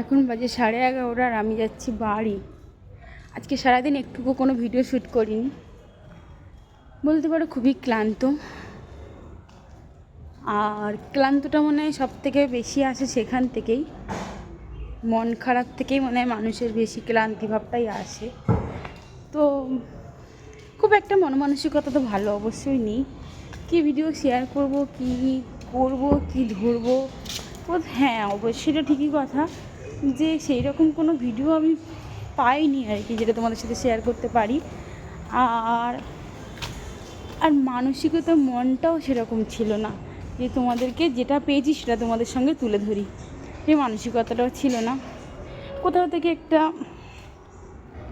এখন বাজে সাড়ে এগারোটা আর আমি যাচ্ছি বাড়ি। আজকে সারাদিন একটুকু কোনো ভিডিও শ্যুট করিনি। বলতে পারো খুবই ক্লান্ত। আর ক্লান্তটা মনে হয় সব থেকে বেশি আসে সেখান থেকেই। মন খারাপ থেকেই মনে হয় মানুষের বেশি ক্লান্তি ভাবটাই আসে। তো খুব একটা মন মানসিকতা তো ভালো অবশ্যই নেই। কী ভিডিও শেয়ার করব, কি করব, কি ধরবো? হ্যাঁ অবশ্যই এটা ঠিকই কথা। যে সেই রকম কোনো ভিডিও আমি পাইনি আর কি, যেটা তোমাদের সাথে শেয়ার করতে পারি। আর আর মানসিকতা, মনটাও সেরকম ছিল না। যে তোমাদেরকে যেটা পেয়েছি সেটা তোমাদের সঙ্গে তুলে ধরি। এই মানসিকতাটাও ছিল না। কোথাও থেকে একটা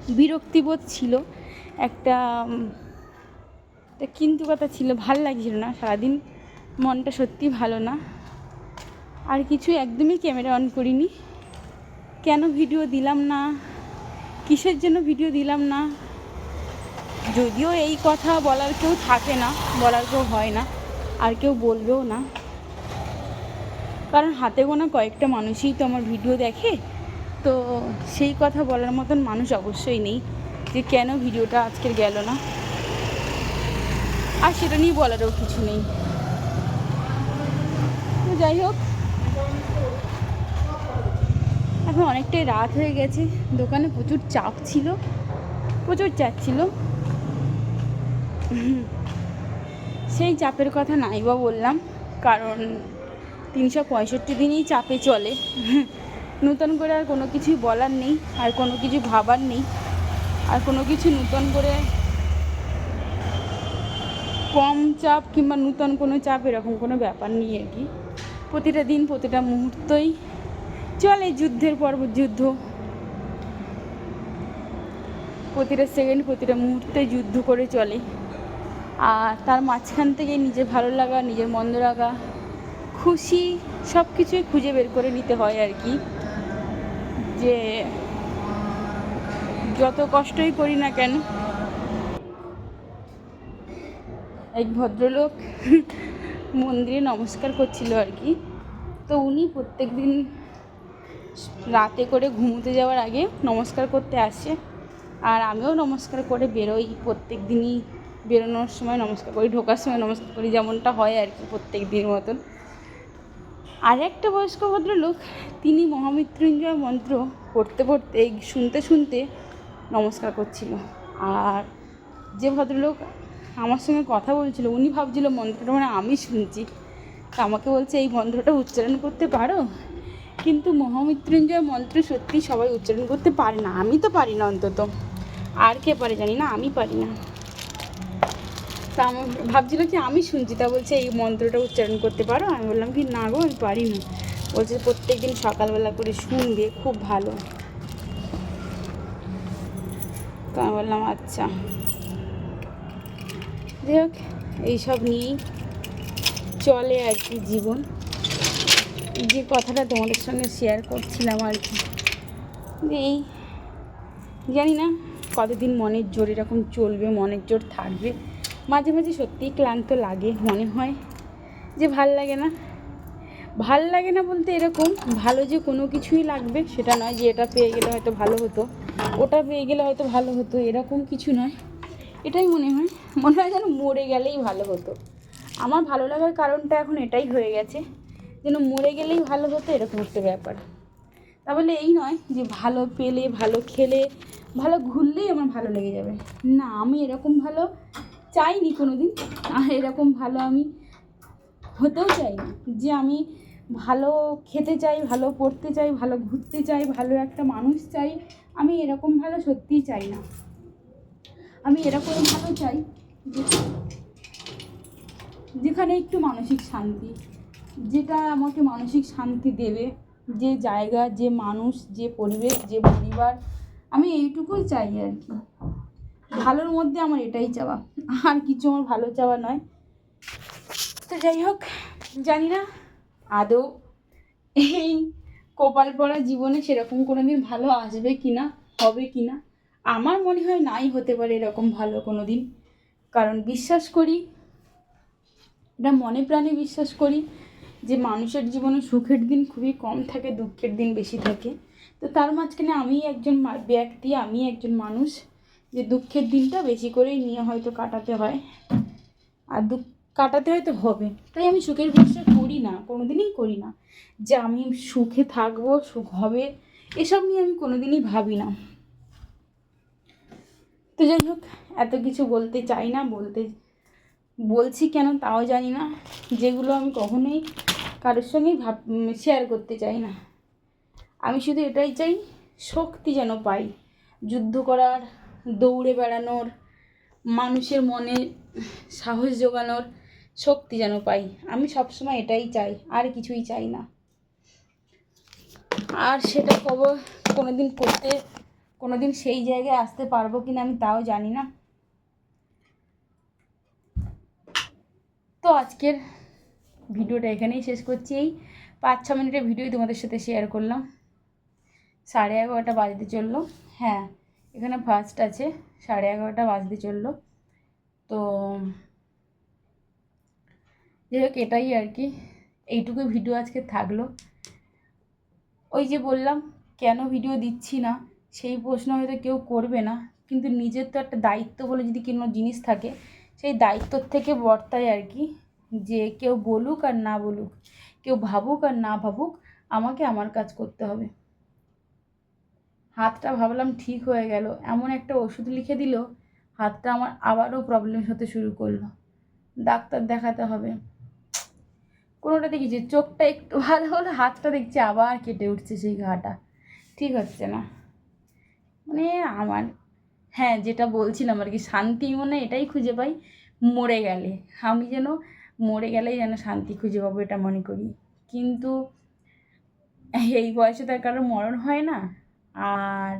বিরক্তিবোধ ছিল, একটা কিন্তু কথা ছিল, ভালো লাগছিল না। সারাদিন মনটা সত্যি ভালো না। আর কিছু একদমই ক্যামেরা অন করিনি। কেন ভিডিও দিলাম না? কিসের জন্য ভিডিও দিলাম না? যদিও এই কথা বলার কেউ থাকে না, বলার কেউ হয় না, আর কেউ বলবেও না। কারণ হাতে গোনা কয়েকটা মানুষই তো আমার ভিডিও দেখে, তো সেই কথা বলার মতন মানুষ অবশ্যই নেই যে কেন ভিডিওটা আজকের গেল না। আর সেটা নিয়ে বলারও কিছু নেই। যাই হোক এখন অনেকটাই রাত হয়ে গেছে। দোকানে প্রচুর চাপ ছিল। প্রচুর চাপ ছিল। সেই চাপের কথা নাই বা বললাম, কারণ তিনশো পঁয়ষট্টি দিনই চাপে চলে। নূতন করে আর কোনো কিছুই বলার নেই, আর কোনো কিছু ভাবার নেই। আর কোনো কিছু নূতন করে কম চাপ কিংবা নূতন কোনো চাপ এরকম কোনো ব্যাপার নেই আর কি। প্রতিটা দিন, প্রতিটা মুহূর্তই চলে যুদ্ধের পর্ব, যুদ্ধ। প্রতিটা সেকেন্ড প্রতিটা মুহূর্তে যুদ্ধ করে চলে। আর তার মাঝখান থেকে নিজের ভালো লাগা, নিজের মন্দ লাগা, খুশি সব কিছুই খুঁজে বের করে নিতে হয় আর কি। যে যত কষ্টই করি না কেন, এক ভদ্রলোক মন্দিরে নমস্কার করছিল আর কি। তো উনি প্রত্যেক দিন রাতে করে ঘুমোতে যাওয়ার আগে নমস্কার করতে আসে। আর আমিও নমস্কার করে বেরোই প্রত্যেক দিনই। বেরোনোর সময় নমস্কার করি, ঢোকার সময় নমস্কার করি, যেমনটা হয় আর কি প্রত্যেক দিন মতন। আর একটা বয়স্ক ভদ্রলোক, তিনি মহামৃত্যুঞ্জয় মন্ত্র পড়তে পড়তে, শুনতে শুনতে নমস্কার করছিল। আর যে ভদ্রলোক আমার সঙ্গে কথা বলছিল, উনি ভাবছিল মন্ত্রটা মানে আমি শুনছি। তা আমাকে বলছে, এই মন্ত্রটা উচ্চারণ করতে পারো? কিন্তু মহামৃত্যুঞ্জয় মন্ত্র সত্যি সবাই উচ্চারণ করতে পারে না। আমি তো পারি না অন্তত। আর কে পারে জানি না, আমি পারি না। তা আমার ভাবছিল কি আমি শুনছি তা বলছে, এই মন্ত্রটা উচ্চারণ করতে পারো? আমি বললাম কি, না গো, আমি পারি না। বলছে প্রত্যেক দিন সকালবেলা করে শুনবে, খুব ভালো। তো আমি বললাম আচ্ছা। যাই হোক, এইসব নিয়েই চলে আর কি জীবন। যে কথাটা তোমাদের সঙ্গে শেয়ার করছিলাম আর কি। যে এই জানি না কতদিন মনের জোর এরকম চলবে, মনের জোর থাকবে। মাঝে মাঝে সত্যিই ক্লান্ত লাগে, মনে হয় যে ভালো লাগে না। ভালো লাগে না বলতে এরকম, ভালো যে কোনো কিছুই লাগবে সেটা নয় যে এটা পেয়ে গেলে হয়তো ভালো হতো, ওটা পেয়ে গেলে হয়তো ভালো হতো, এরকম কিছু নয়। এটাই মনে হয় মনে হয় যেন মরে গেলেই ভালো হতো। আমার ভালো লাগার কারণটা এখন এটাই হয়ে গেছে। যেন মরে গেলেই ভালো হতো, এরকম একটা ব্যাপার। তা বলে এই নয় যে ভালো পেলে, ভালো খেলে, ভালো ঘুরলেই আমার ভালো লেগে যাবে। না, আমি এরকম ভালো চাইনি কোনো দিন আর এরকম ভালো আমি হতেও চাই না যে আমি ভালো খেতে চাই, ভালো পড়তে চাই, ভালো ঘুরতে চাই, ভালো একটা মানুষ চাই, আমি এরকম ভালো সত্যিই চাই না। আমি এরকম ভালো চাই যেখানে একটু মানসিক শান্তি। যেটা আমাকে মানসিক শান্তি দেবে, যে জায়গা, যে মানুষ, যে পরিবেশ, যে পরিবার, আমি এইটুকুই চাই আর কি। ভালোর মধ্যে আমার এটাই চাওয়া। আর কিছু আমার ভালো চাওয়া নয়। তো যাই হোক, জানি না, আদৌ এই কপাল পড়া জীবনে সেরকম কোনো দিন ভালো আসবে কি না, হবে কি না, আমার মনে হয় নাই হতে পারে এরকম ভালো কোনো দিন কারণ বিশ্বাস করি, এটা মনে প্রাণে বিশ্বাস করি যে মানুষের জীবনে সুখের দিন খুবই কম থাকে, দুঃখের দিন বেশি থাকে। তো তার মাঝখানে আমি একজন ব্যক্তি, আমি একজন মানুষ, যে দুঃখের দিনটা বেশি করেই নিয়ে হয়তো কাটাতে হয়। আর দুঃখ কাটাতে হয়তো হবে। তাই আমি সুখের ভরসা করি না কোনো দিনই করি না। যে আমি সুখে থাকব, সুখ হবে, এসব নিয়ে আমি কোনো দিনই ভাবি না। তো যাই হোক, এত কিছু বলতে চাই না, বলতে, বলছি কেন তাও জানি না। যেগুলো আমি কখনোই কারোর সঙ্গেই ভাব শেয়ার করতে চাই না। আমি শুধু এটাই চাই, শক্তি যেন পাই। যুদ্ধ করার, দৌড়ে বেড়ানোর, মানুষের মনে সাহস জোগানোর শক্তি যেন পাই। আমি সবসময় এটাই চাই, আর কিছুই চাই না। আর সেটা কব কোনো দিন করতে কোনো দিন সেই জায়গায় আসতে পারব কি না আমি তাও জানি না। তো আজকের ভিডিওটা এখানেই শেষ করছি। এই পাঁচ ছ মিনিটের ভিডিওই তোমাদের সাথে শেয়ার করলাম। সাড়ে এগারোটা বাজতে চলল। হ্যাঁ এখানে ফার্স্ট আছে। সাড়ে এগারোটা বাজতে চলল। তো যাই হোক, এটাই আর কি। এইটুকু ভিডিও আজকে থাকল। ওই যে বললাম, কেন ভিডিও দিচ্ছি না? সেই প্রশ্ন হয়তো কেউ করবে না। কিন্তু নিজের তো একটা দায়িত্ব বলে যদি কোনো জিনিস থাকে, সেই দায়িত্বর থেকে বর্তায় আর কি। যে কেউ বলুক আর না বলুক, কেউ ভাবুক আর না ভাবুক, আমাকে আমার কাজ করতে হবে। হাতটা ভাবলাম ঠিক হয়ে গেল, এমন একটা ওষুধ লিখে দিল, হাতটা আমার আবারও প্রবলেম হতে শুরু করল। ডাক্তার দেখাতে হবে। কোনোটা দেখেছি চোখটা একটু ভালো হলো, হাতটা দেখছি আবার কেটে উঠছে সেই ঘাটা। ঠিক হচ্ছে না। মানে আমার হ্যাঁ যেটা বলছিলাম আর কি, শান্তি মনে এটাই খুঁজে পাই, মরে গেলে। আমি যেন মরে গেলেই যেন শান্তি খুঁজে পাবো এটা মনে করি। কিন্তু এই বয়সে তার কারোর মরণ হয় না, আর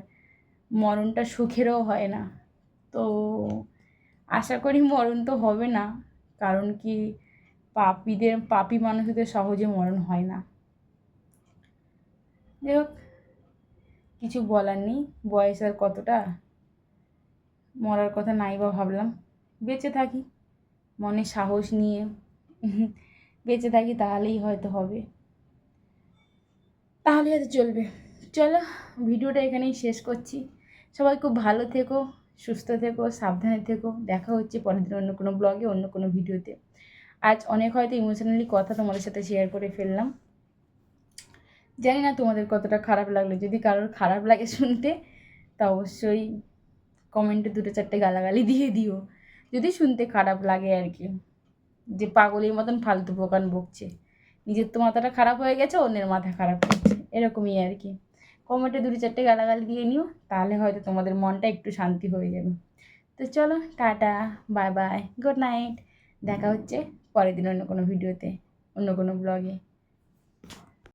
মরণটা সুখেরও হয় না। তো আশা করি মরণ তো হবে না, কারণ কি পাপীদের, পাপী মানুষদের সহজে মরণ হয় না। যাই হোক, কিছু বলার নেই, বয়স আর কতটা, মরার কথা নাই বা ভাবলাম। বেঁচে থাকি, মনে সাহস নিয়ে। বেঁচে থাকি তাহলেই হয়তো হবে। তাহলে হয়তো চলবে। চলো, ভিডিওটা এখানেই শেষ করছি। সবাই খুব ভালো থেকো, সুস্থ থেকো, সাবধানে থেকো। দেখা হচ্ছে পরের দিন অন্য কোনো ব্লগে অন্য কোনো ভিডিওতে। আজ অনেক হয়তো ইমোশনালি কথা তোমাদের সাথে শেয়ার করে ফেললাম। জানি না তোমাদের কতটা খারাপ লাগল। যদি কারোর খারাপ লাগে শুনতে, তা অবশ্যই কমেন্টে দুটো চারটে গালাগালি দিয়ে দিও। যদি শুনতে খারাপ লাগে আর কি। যে পাগলের মতন ফালতু পোকান বকছে নিজের তো মাথাটা খারাপ হয়ে গেছে, অন্যের মাথা খারাপ হচ্ছে এরকমই আর কি। কমেন্টে দুটো চারটে গালাগালি দিয়ে নিও, তাহলে হয়তো তোমাদের মনটা একটু শান্তি হয়ে যাবে। তো চলো, tata, bye bye, good night. দেখা হচ্ছে পরের দিন অন্য কোনো ভিডিওতে, অন্য কোনো ব্লগে।